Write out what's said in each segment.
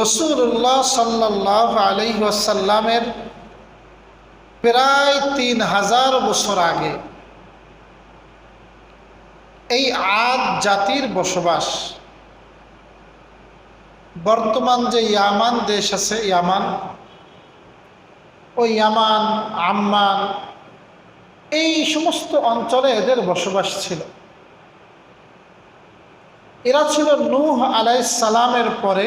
রসুল্লাহ সাল্লাহ আলহিহাসাল্লামের প্রায় তিন হাজার বছর আগে এই আদ জাতির বসবাস, বর্তমান যে ইয়ামান দেশ আছে, ইয়ামান, ওই ইয়ামান, আম্মান, এই সমস্ত অঞ্চলে এদের বসবাস ছিল। এরা ছিল নূহ আলাইসালামের পরে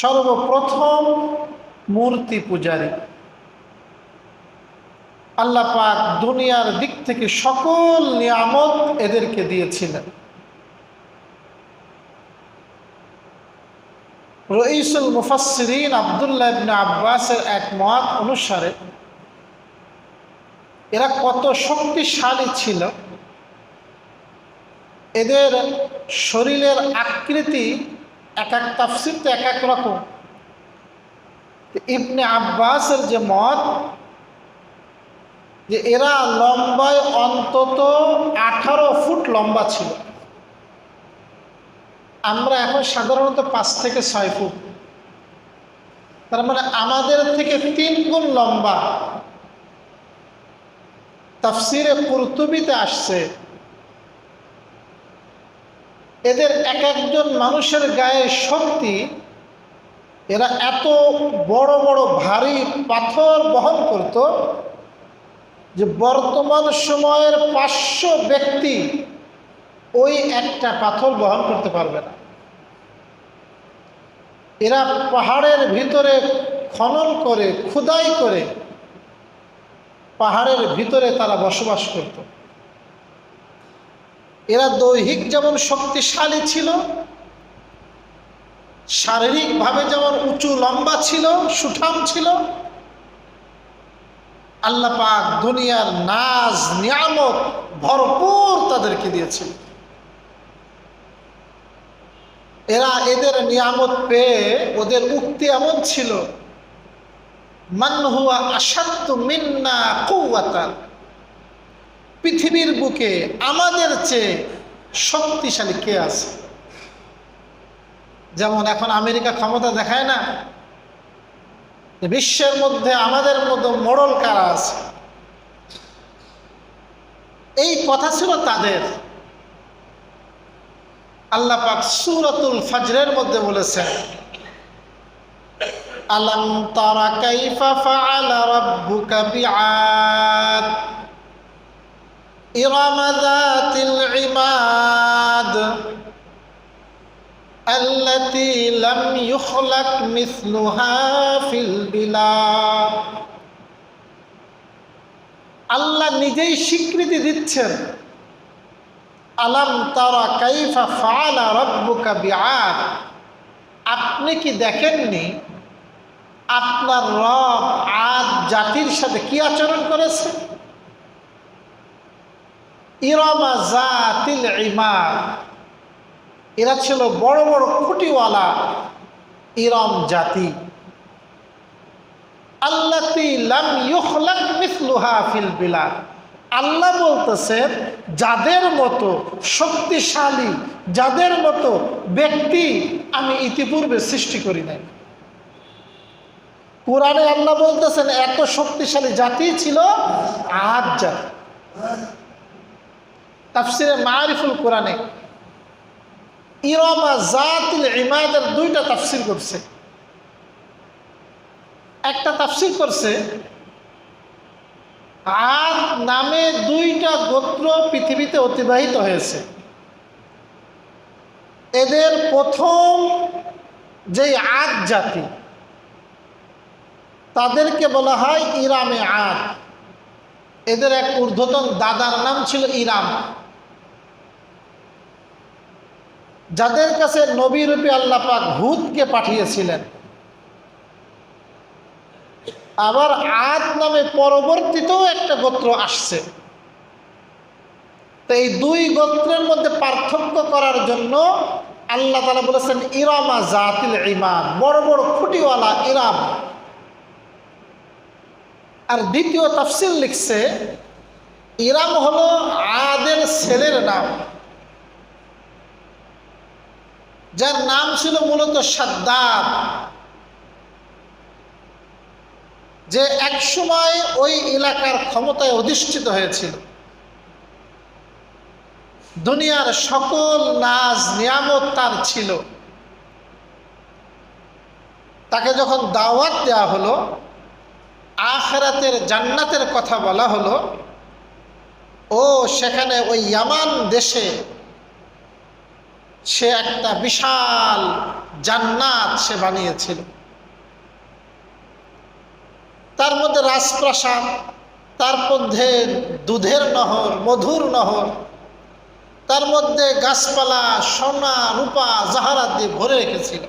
সর্বপ্রথম মূর্তি পূজারী। আল্লাহ পাক দুনিয়ার দিক থেকে সকল নিয়ামত এদেরকে দিয়েছিলেন। রইসুল মুফাসরিন আবদুল্লাহ আব্বাসের এক মত অনুসারে এরা কত শক্তিশালী ছিল, এদের শরীরের আকৃতি এক এক তাফসির তো এক এক রকম। ইবনে আব্বাসের যে মত, যে এরা লম্বায় অন্তত আঠারো ফুট লম্বা ছিল। আমরা এখন সাধারণত পাঁচ থেকে ছয় ফুট। তার মানে আমাদের থেকে তিন গুণ লম্বা। তাফসিরে কুরতুবিতে আসছে এদের এক একজন মানুষের গায়ে শক্তি, এরা এত বড় বড় ভারী পাথর বহন করত যে বর্তমান সময়ের পাঁচশো ব্যক্তি ওই একটা পাথর বহন করতে পারবে না। এরা পাহাড়ের ভিতরে খনন করে, খুদাই করে পাহাড়ের ভিতরে তারা বসবাস করত। এরা দৈহিক যেমন শক্তিশালী ছিল, শারীরিকভাবে যেমন উঁচু লম্বা ছিল, সুঠাম ছিল, আল্লাহ পাক দুনিয়ার নাজ, নিয়ামত ভরপুর তাদেরকে দিয়েছিল এরা এদের নিয়ামত পেয়ে ওদের উক্তি এমন ছিল মানহুয়া আসাত্ত মিন্না কৌয়াতান পৃথিবীর বুকে আমাদের চেয়ে শক্তিশালী কে আছে? যেমন এখন আমেরিকা ক্ষমতা দেখায় না? বিশ্বের মধ্যে আমাদের মধ্যে মোড়ল কারা আছে? এই কথা ছিল তাদের। আল্লাহ পাক সুরাতুল ফজরের মধ্যে বলেছেন, আলম তারা কাইফা ফাআলা রাব্বুকা বিআদ ইরাম যাতিল ইমাদ التي لم يخلق مثلها في البلاد আল্লাহ নিজেই স্বীকৃতি দিচ্ছেন আলাম তারা কাইফা ফালা রব্বুকা বিআদ আপনি কি দেখেননি আপনার রব আদ জাতির সাথে কি আচরণ করেছে ইরমা জাতিল ইমাদ এরা ছিল বড় বড় খুঁটিওয়ালা ইরম জাতি। আল্লাহ বলতেছেন যাদের মতো শক্তিশালী, যাদের মতো ব্যক্তি আমি ইতিপূর্বে সৃষ্টি করি নাই। কোরআনে আল্লাহ বলতেছেন, এত শক্তিশালী জাতি ছিল আজ জাতি। তাফসিরে মারিফুল কোরআনে ইরমা জাতিল ইমাদের দুইটা তাফসির করছে। একটা তাফসির করছে, আর নামে দুইটা গোত্র পৃথিবীতে অতিবাহিত হয়েছে। এদের প্রথম যেই আদ জাতি, তাদেরকে বলা হয় ইরামে আদ। এদের এক ঊর্ধ্বতন দাদার নাম ছিল ইরাম। যাদের কাছে নবী রূপী আল্লাহ পাক হুদকে পাঠিয়েছিলেন। আবার আদ নামে পরবর্তীতেও একটা গোত্র আসছে। তো এই দুই গোত্রের মধ্যে পার্থক্য করার জন্য আল্লাহ তালা বলেছেন, ইরামা জাতিল ইমান বড় বড় খুঁটিওয়ালা ইরাম। আর দ্বিতীয় তাফসিল লিখছে, ইরাম হলো আদের ছেলের নাম। যার নাম ছিল মূলত সাদ্দাত যে একসময় ওই এলাকার ক্ষমতায় অধিষ্ঠিত হয়েছিল। দুনিয়ার সকল নাজ নিয়ামত তার ছিল। তাকে যখন দাওয়াত দেওয়া হলো, আখরাতের জান্নাতের কথা বলা হলো, ও সেখানে ওই ইয়ামান দেশে সে একটা বিশাল জান্নাত সে বানিয়েছিল। তার মধ্যে রাজপ্রাসাদ, তার মধ্যে দুধের নহর, মধুর নহর, তার মধ্যে গাছপালা, সোনা, রূপা, জাহারাত দিয়ে ভরে রেখেছিল।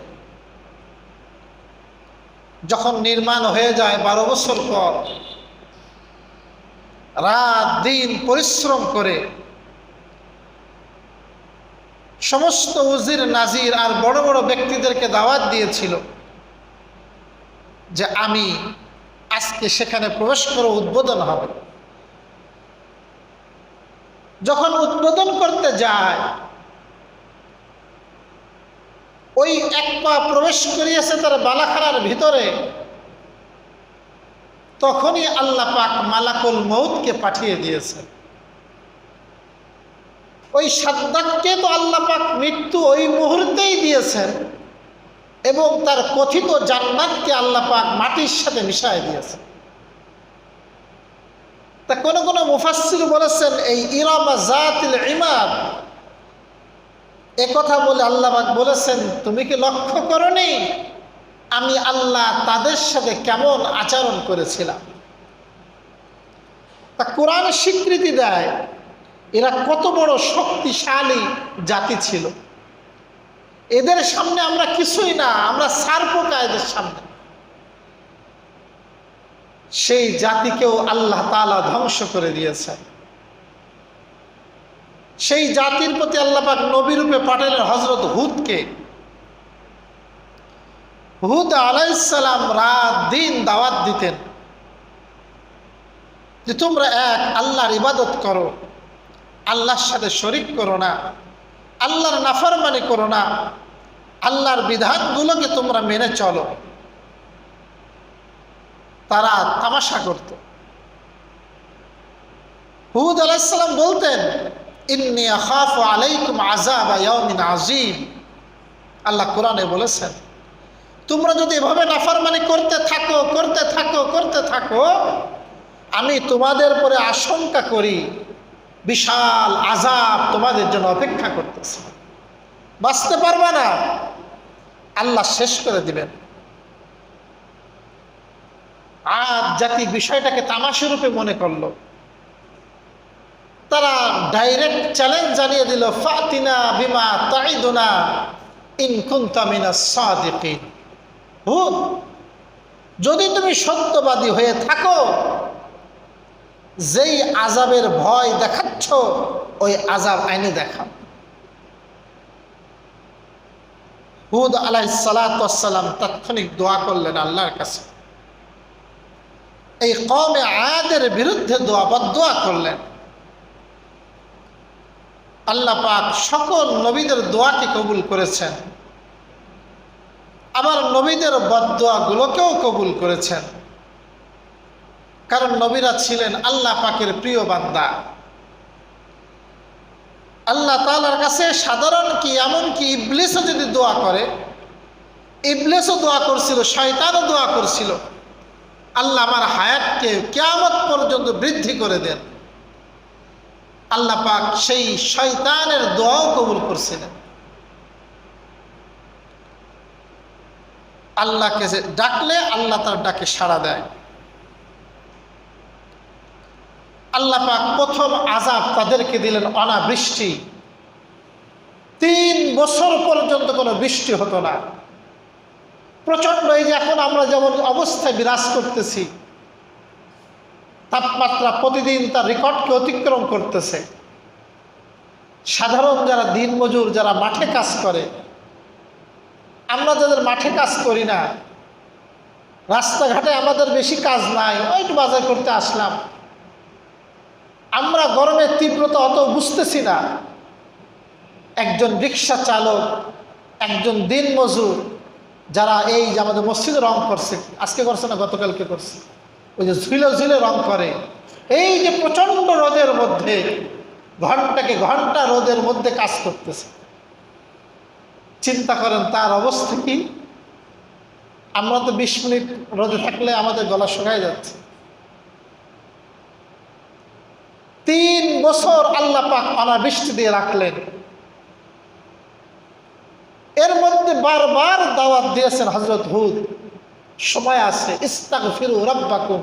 যখন নির্মাণ হয়ে যায় বারো বছর পর, রাত দিন পরিশ্রম করে সমস্ত উজির, নাজির আর বড় বড় ব্যক্তিদেরকে দাওয়াত দিয়েছিল যে আমি আজকে সেখানে প্রবেশ করে উদ্বোধন হবে। যখন উদ্বোধন করতে যায়, ওই এক পা প্রবেশ করিয়েছে তার বালাখানার ভিতরে, তখনই আল্লাহ পাক মালাকুল মৌতকে পাঠিয়ে দিয়েছে ওই সাদ্দাতকে তো আল্লাহ পাক মৃত্যু ওই মুহূর্তেই দিয়েছেন এবং তার কথিত জান্নাতকে আল্লাহ পাক মাটির সাথে মিশাই দিয়েছেন। তা কোন কোন মুফাসির বলেছেন, এই ইরামা জাতিল ইমাদ। কথা বলে আল্লাহ পাক বলেছেন, তুমি কি লক্ষ্য করনি আমি আল্লাহ তাদের সাথে কেমন আচরণ করেছিলাম? তা কোরআন স্বীকৃতি দেয় এরা কত বড় শক্তিশালী জাতি ছিল। এদের সামনে আমরা কিছুই না, আমরা সার্পকা এদের সামনে। সেই জাতিকেও আল্লাহ তালা ধ্বংস করে দিয়েছেন। সেই জাতির প্রতি আল্লাপাক নবীরূপে পাঠালেন হজরত হুদকে। হুদ আলাইসালাম রাত দিন দাওয়াত দিতেন যে তোমরা এক আল্লাহর ইবাদত করো। আল্লাহর সাথে শরিক করো না, আল্লাহর নাফরমানি করো না, আল্লাহর বিধানগুলোকে তোমরা মেনে চলো। তারা তামাশা করত। হুদ আলাইসাল্লাম বলতেন, ইন্নি আলাইকুম আজাব আজিম আল্লাহ কোরআনে বলেছেন, তোমরা যদি এভাবে নাফরমানি করতে থাকো করতে থাকো করতে থাকো, আমি তোমাদের পরে আশঙ্কা করি বিশাল আজাব তোমাদের জন্য অপেক্ষা করতেছে। বাঁচতে পারবে না। আল্লাহ শেষ করে দিবেন। আজ জাতি বিষয়টাকে তামাশা রূপে মনে করল। তারা ডাইরেক্ট চ্যালেঞ্জ জানিয়ে দিল, ফাতিনা বিমা তাইদুনা ইনকুন্তামিনা সাদিকিন। যদি তুমি সত্যবাদী হয়ে থাকো যেই আজাবের ভয় দেখাচ্ছ, ওই আজাব আইনে দেখা হুদ আলাহ সালাতাম তাৎক্ষণিক দোয়া করলেন আল্লাহর কাছে। এই কমে আয়াদের বিরুদ্ধে দোয়া বদোয়া করলেন। আল্লাহ পাক সকল নবীদের দোয়াকে কবুল করেছেন। আবার নবীদের বদোয়াগুলোকেও কবুল করেছেন। কারণ নবীরা ছিলেন আল্লাহ পাকের প্রিয় বান্দা। আল্লাহ তালার কাছে সাধারণ কি, এমন কি, ইবলিসও যদি দোয়া করে, ইবলিসও দোয়া করছিল, শয়তানও দোয়া করছিল, আল্লাহ আমার হায়াতকে কেয়ামত পর্যন্ত বৃদ্ধি করে দেন। আল্লাহ পাক সেই শয়তানের দোয়াও কবুল করছিলেন। আল্লাহকে ডাকলে আল্লাহ তার ডাকে সাড়া দেয়। আল্লাহ পাক প্রথম আজাব তাদেরকে দিলেন অনাবৃষ্টি। তিন বছর পর্যন্ত কোনো বৃষ্টি হতো না। প্রচণ্ড এই যে এখন আমরা যেমন অবস্থায় বিরাজ করতেছি, তাপমাত্রা প্রতিদিন তার রেকর্ডকে অতিক্রম করতেছে। সাধারণ যারা দিনমজুর, যারা মাঠে কাজ করে, আমরা যাদের মাঠে কাজ করি না, রাস্তাঘাটে আমাদের বেশি কাজ নাই, ওই একটু বাজার করতে আসলাম। আমরা গরমের তীব্রতা অত বুঝতেছি না। একজন রিক্সা চালক, একজন দিন মজুর, যারা এই যে আমাদের মসজিদে রং করছে, আজকে করছে না, গতকালকে করছে, ওই যে ঝুলে ঝুলে রং করে, এই যে প্রচণ্ড রোদের মধ্যে, ঘন্টাকে ঘণ্টা রোদের মধ্যে কাজ করতেছে। চিন্তা করেন, তার অবস্থা কি? আমরা তো বিশ মিনিট রোদে থাকলে আমাদের গলা শুকায় যাচ্ছে। তিন বছর আল্লাহ পাক অনাবৃষ্টি দিয়ে রাখলেন। এর মধ্যে বারবার দাওয়াত দিয়েছেন হজরত হুদ। সময় আছে ইস্তাক ফিরু রব্বাকুম।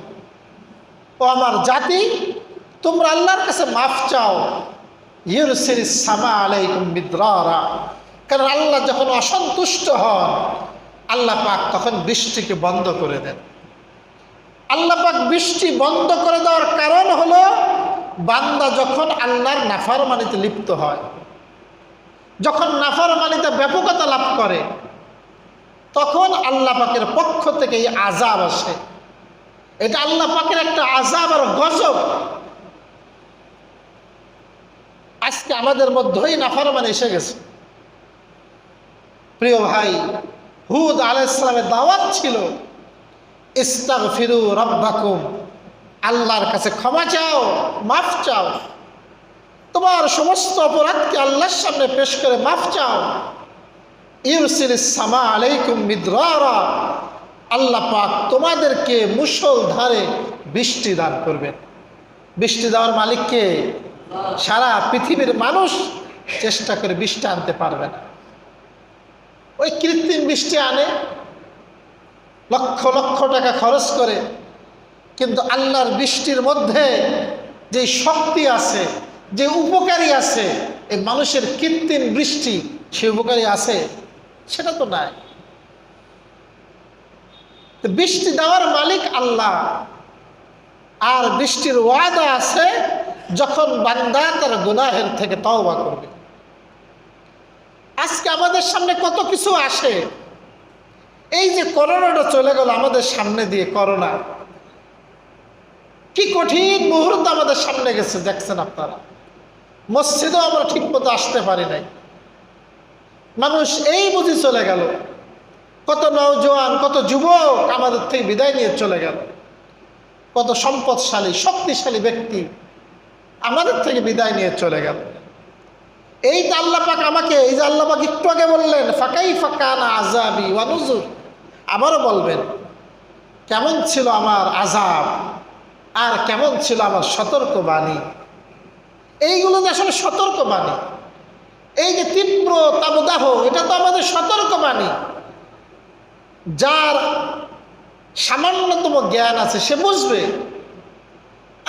ও আমার জাতি, তোমরা আল্লাহর কাছে মাফ চাও। ইউরসির সামা আলাইকুম বিদ্রারা কারণ আল্লাহ যখন অসন্তুষ্ট হন, আল্লাহ পাক তখন বৃষ্টিকে বন্ধ করে দেন। আল্লাহ পাক বৃষ্টি বন্ধ করে দেওয়ার কারণ হলো বান্দা যখন আল্লাহর নাফারমানিতে লিপ্ত হয়, যখন নাফারমানিতে ব্যাপকতা লাভ করে, তখন আল্লাহ পাকের পক্ষ থেকে এই আজাব আসে। এটা আল্লাহ পাকের একটা আজাব আর গজব। আজকে আমাদের মধ্যেই নাফারমান এসে গেছে। প্রিয় ভাই, হুদ আলাইসালামের দাওয়াত ছিল ইস্তাগ ফিরু রব্বাকুম। আল্লাহর কাছে ক্ষমা চাও, মাফ চাও। তোমার সমস্ত অপরাধকে আল্লাহর সামনে পেশ করে মাফ চাও। ইউসিল সামা আলাইকুম মিদ্রারা। আল্লাহ পাক তোমাদেরকে মুসল ধারে বৃষ্টি দান করবেন। বৃষ্টি দেওয়ার মালিককে সারা পৃথিবীর মানুষ চেষ্টা করে বৃষ্টি আনতে পারবে না। ওই কৃত্রিম বৃষ্টি আনে, লক্ষ লক্ষ টাকা খরচ করে কিন্তু আল্লাহর বৃষ্টির মধ্যে যে শক্তি আছে, যে উপকারী আছে, এই মানুষের কৃত্রিম বৃষ্টি সে উপকারী আছে? সেটা তো নাই। বৃষ্টি দেওয়ার মালিক আল্লাহ। আর বৃষ্টির ওয়াদা আছে যখন বান্দা তার গুনাহের থেকে তওবা করবে। আজকে আমাদের সামনে কত কিছু আসে। এই যে করোনাটা চলে গেল আমাদের সামনে দিয়ে, করোনা। কি কঠিন মুহূর্ত আমাদের সামনে গেছে, দেখছেন আপনারা। মসজিদেও আমরা ঠিক মতো আসতে পারি নাই। মানুষ এই বুঝি চলে গেল। কত নৌজওয়ান কত যুবক আমাদের থেকে বিদায় নিয়ে চলে গেল। কত সম্পদশালী, শক্তিশালী ব্যক্তি আমাদের থেকে বিদায় নিয়ে চলে গেল। এই তো আল্লাহ পাক আমাকে, এই যে আল্লাহ পাক একটু আগে বললেন ফাঁকাই ফাঁকা না আজাবি ওয়ানুজুর আবারও বলবেন, কেমন ছিল আমার আজাব আর কেমন ছিল আমার সতর্ক বাণী এইগুলো যে আসলে সতর্ক বাণী এই যে তীব্র তাবদাহ এটা তো আমাদের সতর্ক বাণী যার সামান্যতম জ্ঞান আছে, সে বুঝবে।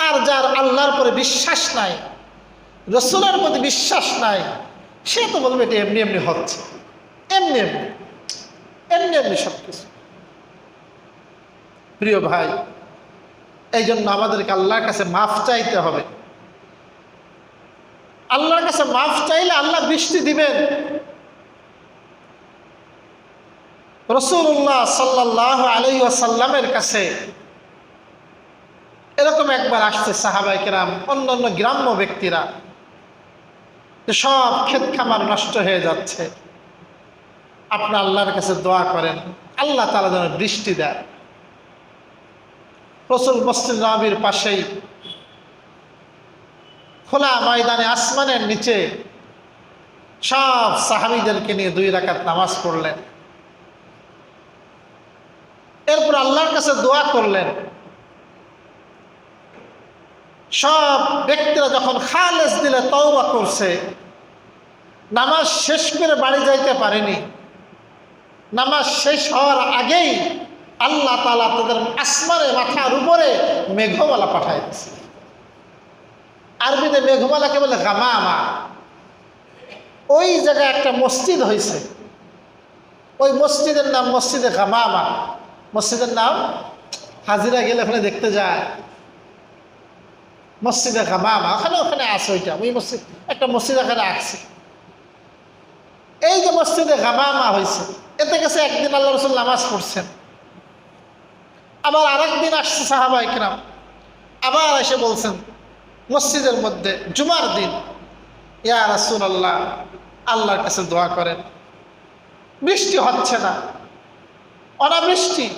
আর যার আল্লাহর পরে বিশ্বাস নাই, রসুলের প্রতি বিশ্বাস নাই, সে তো বলবে এটা এমনি এমনি হচ্ছে। এমনি এমনি এমনি এমনি সব কিছু প্রিয় ভাই এই জন্য আমাদেরকে আল্লাহর কাছে মাফ চাইতে হবে। আল্লাহর কাছে মাফ চাইলে আল্লাহ বৃষ্টি দিবেন। রসুল্লাহ সাল্লাহ আলাই আসাল্লামের কাছে এরকম একবার আসছে সাহাবাইকেরাম অন্য অন্য গ্রাম্য ব্যক্তিরা। সব ক্ষেত খামার নষ্ট হয়ে যাচ্ছে। আপনি আল্লাহর কাছে দোয়া করেন, আল্লাহ তালা যেন বৃষ্টি দেয়। রসুল মসজিদ নবীর পাশেই খোলা ময়দানে আসমানের নিচে সব সাহাবিদেরকে নিয়ে দুই রাকাত নামাজ পড়লেন। এরপর আল্লাহর কাছে দোয়া করলেন। সব ব্যক্তিরা যখন খালেজ দিলে তওবা করছে, নামাজ শেষ করে বাড়ি যাইতে পারেনি। নামাজ শেষ হওয়ার আগেই আল্লাহ তালা তাদের আসমানে, মাথার উপরে মেঘমালা পাঠাই দিচ্ছে আরবিতে মেঘমালাকে বলে গামামা। ওই জায়গায় একটা মসজিদ হয়েছে ওই মসজিদের নাম মসজিদে গামামা। মসজিদের নাম হাজিরা গেলে ওখানে দেখতে যায়। মসজিদে গামামা, ওখানে ওখানে আছে ওইটা, ওই মসজিদ, একটা মসজিদ এখানে আসছে এই যে মসজিদে গামামা হয়েছে এতে গেছে একদিন আল্লাহ রসুল নামাজ পড়ছেন। আবার আর একদিন আসছে সাহাবা ইকরাম। আবার এসে বলছেন, মসজিদের মধ্যে জুমার দিন। ইয়া রাসুল আল্লাহ আল্লাহর কাছে দোয়া করেন। বৃষ্টি হচ্ছে না। অনাবৃষ্টি।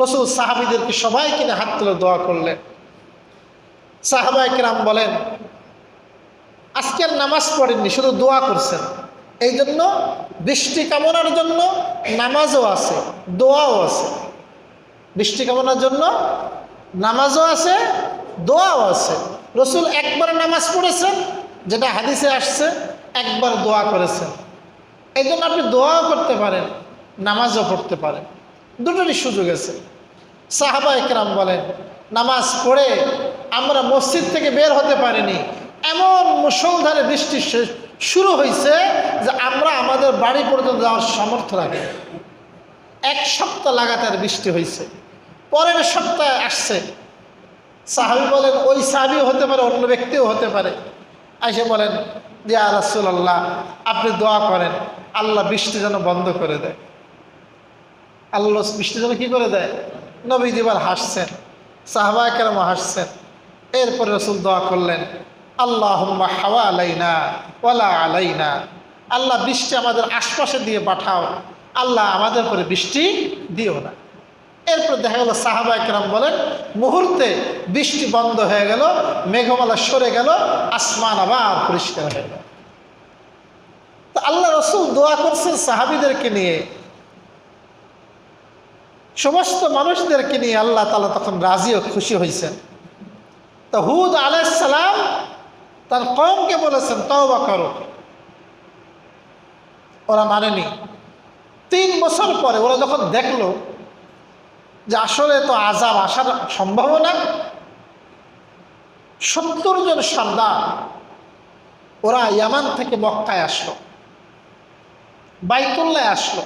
রসুল সাহাবিদেরকে সবাই কিনে হাত তুলে দোয়া করলেন। সাহাবাই কিরাম বলেন আজকের নামাজ পড়েননি, শুধু দোয়া করছেন। এই জন্য বৃষ্টি কামনার জন্য নামাজও আছে, দোয়াও আছে। বৃষ্টি কামনার জন্য নামাজও আছে, দোয়াও আছে। রসুল একবার নামাজ পড়েছেন, যেটা হাদিসে আসছে, একবার দোয়া করেছেন। এই জন্য আপনি দোয়াও করতে পারেন, নামাজও পড়তে পারেন। দুটোরই সুযোগ আছে। সাহাবা একরাম বলেন, নামাজ পড়ে আমরা মসজিদ থেকে বের হতে পারিনি। এমন মুসলধারে বৃষ্টি শুরু হয়েছে যে আমরা আমাদের বাড়ি পর্যন্ত যাওয়ার সামর্থ্য রাখি এক সপ্তাহ লাগাতার বৃষ্টি হয়েছে পরের সপ্তাহে আসছে। সাহাবি বলেন, ওই সাহাবি হতে পারে, অন্য ব্যক্তিও হতে পারে। আইসে বলেন যে আর রাসুল্লাহ আপনি দোয়া করেন, আল্লাহ বৃষ্টি যেন বন্ধ করে দেয়। আল্লাহ বৃষ্টি যেন কি করে দেয়? নবী দিবার হাসছেন, সাহবা কেরম হাসছেন। এরপরে রসুল দোয়া করলেন আল্লাহ হাওয়া আলাইনা ওয়ালা আলাইনা। আল্লাহ বৃষ্টি আমাদের আশপাশে দিয়ে পাঠাও, আল্লাহ আমাদের করে বৃষ্টি দিও না। এরপর দেখা গেল সাহাবা একরাম বলেন, মুহূর্তে বৃষ্টি বন্ধ হয়ে গেল, মেঘমালা সরে গেল, আসমান আবার পরিষ্কার হয়ে গেল। তো আল্লাহ রসুল দোয়া করছেন সাহাবিদেরকে নিয়ে। সমস্ত মানুষদেরকে নিয়ে আল্লাহ তালা তখন রাজি ও খুশি হয়েছেন তো হুদ আলাইসালাম তার কমকে বলেছেন, তওবা করো। ওরা মানেনি। তিন বছর পরে ওরা যখন দেখল যে আসলে তো আজাব আসার সম্ভাবনা। সত্তর জন সর্দার ওরা ইয়ামান থেকে মক্কায় আসলো। বাইতুল্লায় আসলো।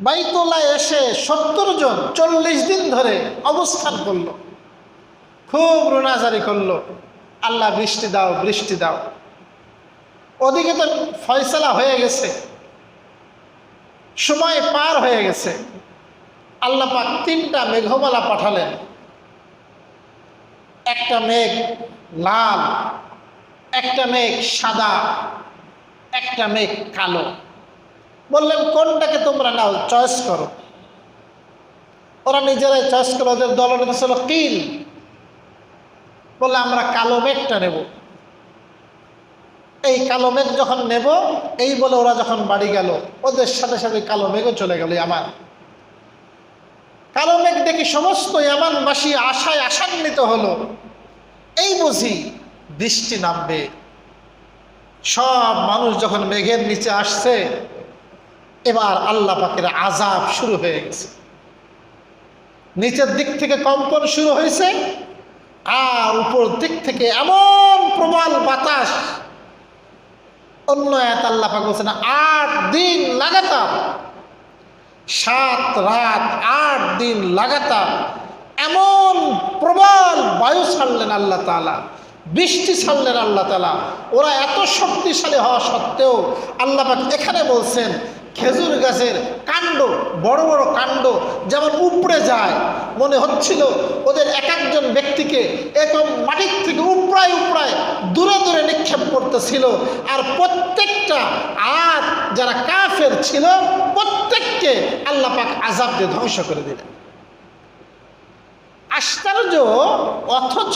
বাইতুল্লায় এসে সত্তর জন চল্লিশ দিন ধরে অবস্থান করল। খুব রোনাজারি করল। আল্লাহ বৃষ্টি দাও বৃষ্টি দাও। ওদিকে তো ফয়সলা হয়ে গেছে। সময় পার হয়ে গেছে। আল্লাহ পাক তিনটা মেঘমালা পাঠালেন। একটা মেঘ লাল, একটা মেঘ সাদা, একটা মেঘ কালো। বললেন, কোনটাকে তোমরা নাও, চয়েস করো। ওরা নিজেরাই চয়েস করো ওদের দলনেতা ছিল কিল বললে, আমরা কালো মেঘটা নেব। এই কালো মেঘ যখন নেব, এই বলে ওরা যখন বাড়ি গেল, ওদের সাথে সাথে কালো মেঘও চলে গেল আমার। কালো মেঘ দেখি সমস্ত ইয়ামানবাসী আশায় আশান্বিত হলো। এই বুঝি বৃষ্টি নামবে। সব মানুষ যখন মেঘের নিচে আসছে, এবার আল্লাহ পাকের আজাব শুরু হয়ে গেছে। নিচের দিক থেকে কম্পন শুরু হয়েছে, আর উপর দিক থেকে এমন প্রবল বাতাস। অন্য এক আল্লাহ পাক না আট দিন লাগাতার সাত, রাত, আট দিন লাগাতার এমন প্রবল বায়ু ছাড়লেন আল্লাহ তালা বৃষ্টি ছাড়লেন আল্লাহ তালা ওরা এত শক্তিশালী হওয়া সত্ত্বেও আল্লাহ এখানে বলছেন খেজুর গাছের কাণ্ড, বড় বড় কাণ্ড যেমন উপড়ে যায়, মনে হচ্ছিল ওদের এক একজন ব্যক্তিকে এরকম মাটির থেকে উপড়ায় উপড়ায় দূরে দূরে নিক্ষেপ করতেছিল। আর প্রত্যেকটা আর যারা কাফের ছিল, প্রত্যেককে আল্লাপাক আজাব দিয়ে ধ্বংস করে দিলেন। আশ্চর্য অথচ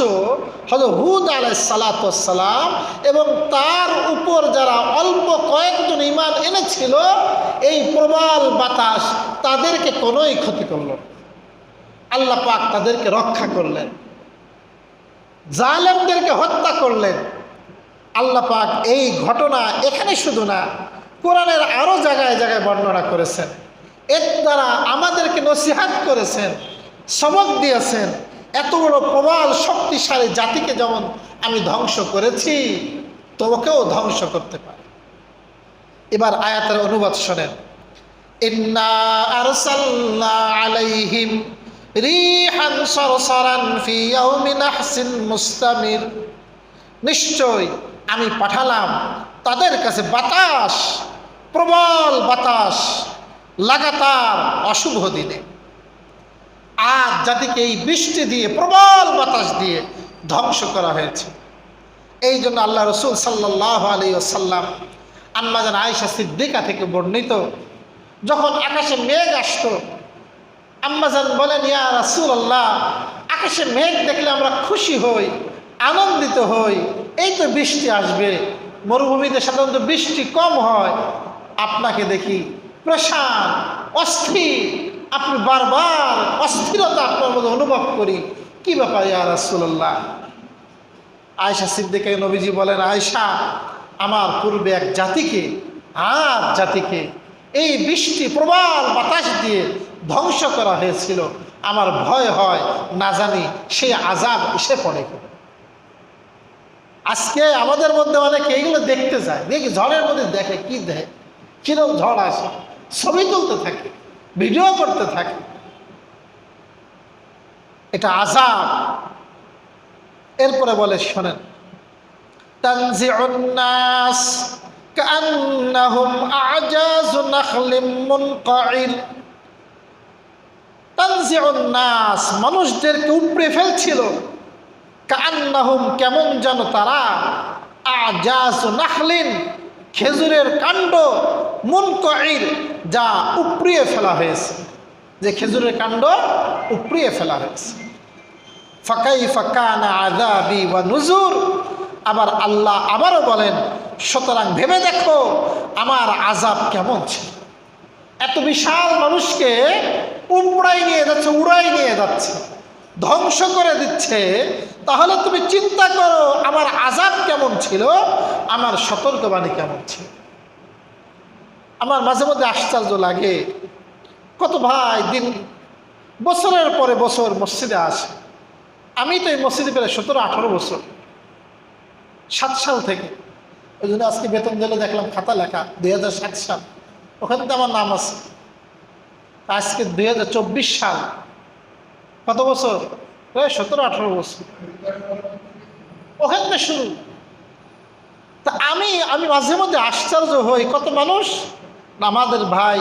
হল হুদ সালাতাম এবং তার উপর যারা অল্প কয়েকজন ইমান এনেছিল, এই প্রবল বাতাস তাদেরকে কোনোই ক্ষতি করল। আল্লাহ পাক তাদেরকে রক্ষা করলেন। জালেমদেরকে হত্যা করলেন। আল্লাহ পাক এই ঘটনা এখানে শুধু না, কোরআনের আরও জায়গায় জায়গায় বর্ণনা করেছেন। এর দ্বারা আমাদেরকে নসিহাত করেছেন। সবক দিয়েছেন, এত বড় প্রবল, শক্তিশালী জাতিকে যেমন আমি ধ্বংস করেছি, তোমাকেও ধ্বংস করতে পারে। এবার আয়াতের অনুবাদ শোনেন। আলাইহিম রিহান নিশ্চয় আমি পাঠালাম তাদের কাছে বাতাস, প্রবল বাতাস, লাগাতার অশুভ দিনে। আজ জাতিকে এই বৃষ্টি দিয়ে, প্রবল বাতাস দিয়ে ধ্বংস করা হয়েছে। এই জন্য আল্লাহ রসুল সাল্লাহ আলী আসাল্লাম আম্মাজান আয়েশা সিদ্দিকা থেকে বর্ণিত, যখন আকাশে মেঘ আসতো, আম্মাজান বলেন, ইয়া রাসুল আল্লাহ আকাশে মেঘ দেখলে আমরা খুশি হই, আনন্দিত হই, এই তো বৃষ্টি আসবে, মরুভূমিতে সাধারণত বৃষ্টি কম হয়, আপনাকে দেখি প্রশান্ত অস্থির আপনি বারবার অস্থিরতা আপনার মধ্যে অনুভব করি। কি ব্যাপার ইয়া রাসুল্লাহ আয়সা সিদ্দিকে নবীজি বলেন আয়সা আমার পূর্বে এক জাতিকে আর জাতিকে এই বৃষ্টি প্রবল বাতাস দিয়ে ধ্বংস করা হয়েছিল। আমার ভয় হয়, না জানি সেই আজাব এসে পড়ে। আজকে আমাদের মধ্যে অনেকে এইগুলো দেখতে যায়, দেখি ঝড়ের মধ্যে দেখে, কি দেখে? কীরকম ঝড় আসে? ছবি তুলতে থাকে। ভিডিও করতে থাকে। এটা আজাব এরপরে বলে, শোনেন। তানজিউন্নাস কান্নাহুম নাখলিম মানুষদেরকে উপড়ে ফেলছিল। কান্নাহুম কেমন যেন তারা আজাজু নাখলিন খেজুরের কাণ্ড মুনকাইর যা উপড়িয়ে ফেলা হয়েছে। যে খেজুরের কাণ্ড উপড়িয়ে ফেলা হয়েছে। ফাকাই ফাকানা আদাবি বা নুজুর। আবার আল্লাহ আবারও বলেন, সুতরাং ভেবে দেখো, আমার আজাব কেমন ছিল। এত বিশাল মানুষকে উপড়াই নিয়ে যাচ্ছে, উড়াই নিয়ে যাচ্ছে, ধ্বংস করে দিচ্ছে। তাহলে তুমি চিন্তা করো, আমার আজাব কেমন ছিল? আমার সতর্কবাণী কেমন ছিল? আমার মাঝে মধ্যে আশ্চর্য লাগে। কত ভাই, দিন, বছরের পরে বছর মসজিদে আসে। আমি তো এই মসজিদে প্রায় সতেরো, আঠারো বছর। সাত সাল থেকে। ওই জন্য আজকে বেতন দিলে দেখলাম খাতা লেখা, দুই সাত সাল। ওখানে তো আমার নাম আছে। আজকে দুই হাজার চব্বিশ সাল। কত বছর? প্রায় সতেরো, আঠারো বছর। ওখান থেকে শুরু। তা আমি আমি মাঝে মধ্যে আশ্চর্য হই। কত মানুষ আমাদের ভাই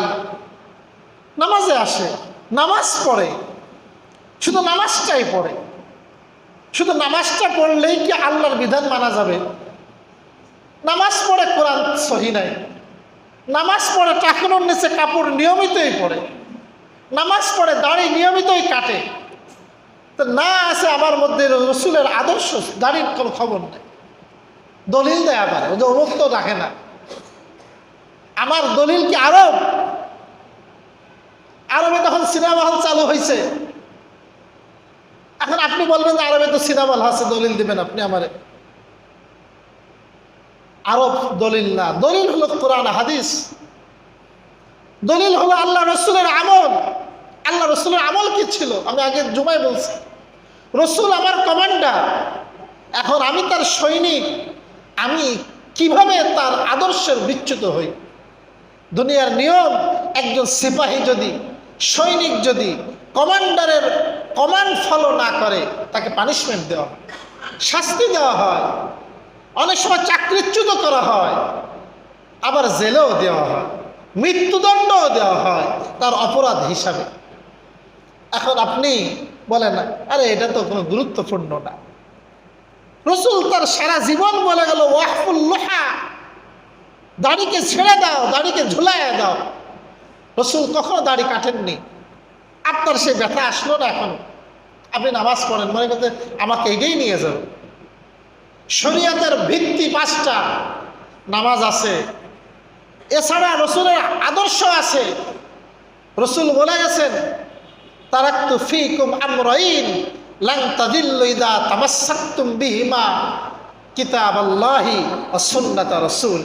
নামাজে আসে, নামাজ পড়ে, শুধু নামাজটাই পড়ে। শুধু নামাজটা পড়লেই কি আল্লাহর বিধান মানা যাবে? নামাজ পড়ে কোরআন সহি নাই, নামাজ পড়ে টাকানোর নিচে কাপড় নিয়মিতই পড়ে, নামাজ পড়ে দাড়ি নিয়মিতই কাটে। তো না আছে আমার মধ্যে রসুলের আদর্শ, দাড়ির কোনো খবর নেই। দলিল দেয় আবার ওই যে অমুক রাখে না। আমার দলিল কি আরব? আরবে তখন সিনেমা হল চালু হয়েছে এখন আপনি বলবেন যে আরবে তো সিনেমা হল আছে, দলিল দিবেন আপনি আমারে। আরব দলিল না, দলিল হলো কোরআন, হাদিস। দলিল হলো আল্লাহ রসুলের আমল। আল্লাহ রসুলের আমল কি ছিল? আমি আগে জুমায় বলছি। রসুল আমার কমান্ডার। এখন আমি তার সৈনিক। আমি কীভাবে তার আদর্শের বিচ্যুত হই? দুনিয়ার নিয়ম, একজন সিপাহী যদি, সৈনিক যদি কমান্ডারের কমান্ড ফলো না করে, তাকে পানিশমেন্ট দেওয়া হয়, শাস্তি দেওয়া হয়, অনেক সময় চাকরিচ্যুত করা হয়, আবার জেলেও দেওয়া হয়, মৃত্যুদণ্ডও দেওয়া হয়, তার অপরাধ হিসাবে। এখন আপনি বলেন না আরে এটা তো কোনো গুরুত্বপূর্ণ না। রসুল তার সারা জীবন বলে গেল, ওয়াহফুল লোহা। দাড়িকে ছেড়ে দাও, দাড়িকে ঝুলাইয়া দাও। রসুল কখনো দাড়ি কাটেননি। আপনার সেই ব্যথা আসলো না এখনও। আপনি নামাজ পড়েন, মনে করতে আমাকে এগিয়ে নিয়ে যাবে শরীয়তের ভিত্তি পাঁচটা নামাজ আছে। এছাড়া রসুলের আদর্শ আছে। রসুল বলে গেছেন, তারাক্তু ফিকুম আমরাইন লাং তামাসসাকতুম বিহিমা কিতাবাল্লাহি ওয়া সুন্নাত রাসূল।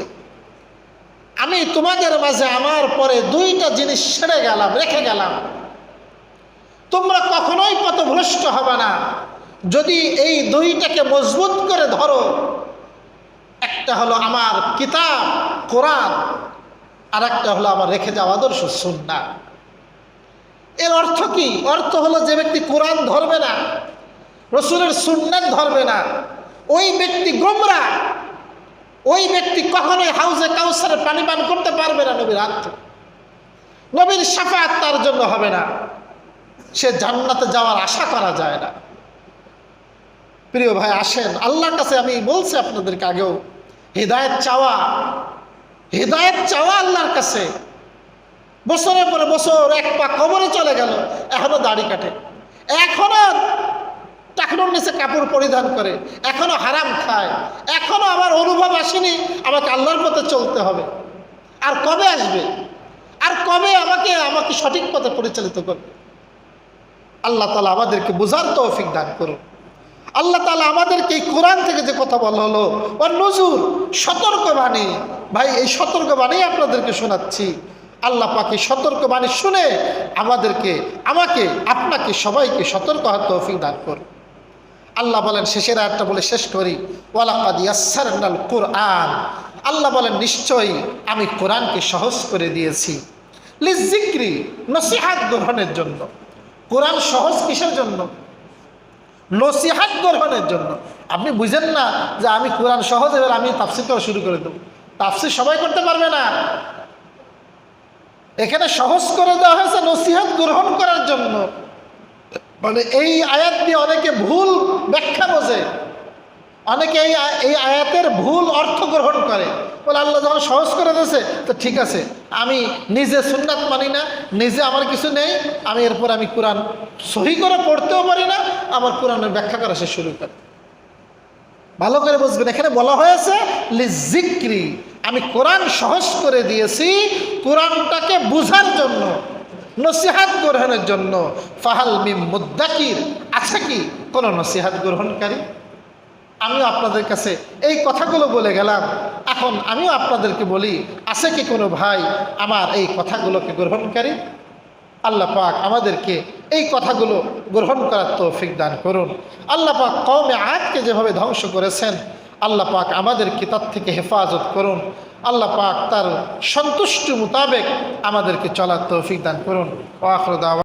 আমি তোমাদের মাঝে আমার পরে দুইটা জিনিস ছেড়ে গেলাম, রেখে গেলাম। তোমরা কখনোই পথভ্রষ্ট হবে না। যদি এই দুইটাকে মজবুত করে ধরো, একটা হলো আমার কিতাব, কোরআন, আর একটা হলো আমার রেখে যাওয়া আদর্শ সুন্না। এর অর্থ কি? অর্থ হলো যে ব্যক্তি কোরআন ধরবে না, রসুলের সুন্নাত ধরবে না, ওই ব্যক্তি গোমরা ওই ব্যক্তি কখনোই হাউজে কাউসারে পানি পান করতে পারবে না নবীর হাত থেকে। নবীর সাফাত তার জন্য হবে না। সে জান্নাতে যাওয়ার আশা করা যায় না। প্রিয় ভাই, আসেন, আল্লাহর কাছে আমি বলছি আপনাদেরকে আগেও, হৃদায়ত চাওয়া হৃদায়ত চাওয়া আল্লাহর কাছে। বছরের পরে বছর এক পা কবরে চলে গেল, এখনও দাড়ি কাটে। এখনও টাকনোর নিচে কাপড় পরিধান করে এখনও হারাম খায় এখনও আমার অনুভব আসেনি, আমাকে আল্লাহর পথে চলতে হবে। আর কবে আসবে? আর কবে আমাকে আমাকে সঠিক পথে পরিচালিত করবে? আল্লাহ তালা আমাদেরকে বোঝার তৌফিক দান করুন। আল্লাহ তালা আমাদেরকে এই কোরআন থেকে যে কথা বলা হলো ও নজুর, সতর্কবাণী, ভাই, এই সতর্কবাণী আপনাদেরকে শোনাচ্ছি। আল্লাহ পাকে সতর্কবাণী শুনে আমাদেরকে, আমাকে, আপনাকে সবাইকে সতর্ক হওয়ার তৌফিক দান করুন। আল্লাহ বলেন, শেষের আয়াতটা বলে শেষ করি। ওয়ালাকাদ ইয়াসারাল কোরআন। আল্লাহ বলেন, নিশ্চয়ই আমি কোরআনকে সহজ করে দিয়েছি। লিজিক্রি নসিহাত গ্রহণের জন্য। কোরআন সহজ কিসের জন্য? নসিহাত গ্রহণের জন্য। আপনি বুঝেন না যে আমি কোরআন সহজ, এবার আমি তাফসির করা শুরু করে দেবো। তাফসির সবাই করতে পারবে না। এখানে সহজ করে দেওয়া হয়েছে নসিহাত গ্রহণ করার জন্য। মানে এই আয়াত দিয়ে অনেকে ভুল ব্যাখ্যা বোঝে। অনেকে এই এই আয়াতের ভুল অর্থ গ্রহণ করে। বলে আল্লাহ যখন সহজ করে দিয়েছে, তো ঠিক আছে, আমি নিজে সুন্নাত মানি না, নিজে আমার কিছু নেই, আমি এরপর আমি কোরআন সহি করে পড়তেও পারি না, আমার কোরআনের ব্যাখ্যা করা সে শুরু করে। ভালো করে বুঝবেন, এখানে বলা হয়েছে, লিজিক্রি, আমি কোরআন সহজ করে দিয়েছি, কোরআনটাকে বুঝার জন্য। নসিহাত গ্রহণের জন্য ফাহাল মিম মুদ্দাকির আছে কি কোনো নসিহাত গ্রহণকারী? আমিও আপনাদের কাছে এই কথাগুলো বলে গেলাম। এখন আমিও আপনাদেরকে বলি, আছে কি কোনো ভাই আমার এই কথাগুলোকে গ্রহণকারী? আল্লাহ পাক আমাদেরকে এই কথাগুলো গ্রহণ করার তৌফিক দান করুন। আল্লাহ পাক কমে আয়াতকে যেভাবে ধ্বংস করেছেন, আল্লাহ পাক আমাদেরকে তার থেকে হেফাজত করুন। আল্লাহ পাক তার সন্তুষ্ট মোতাবেক আমাদেরকে চলার তৌফিক দান করুন। ও আখরুদ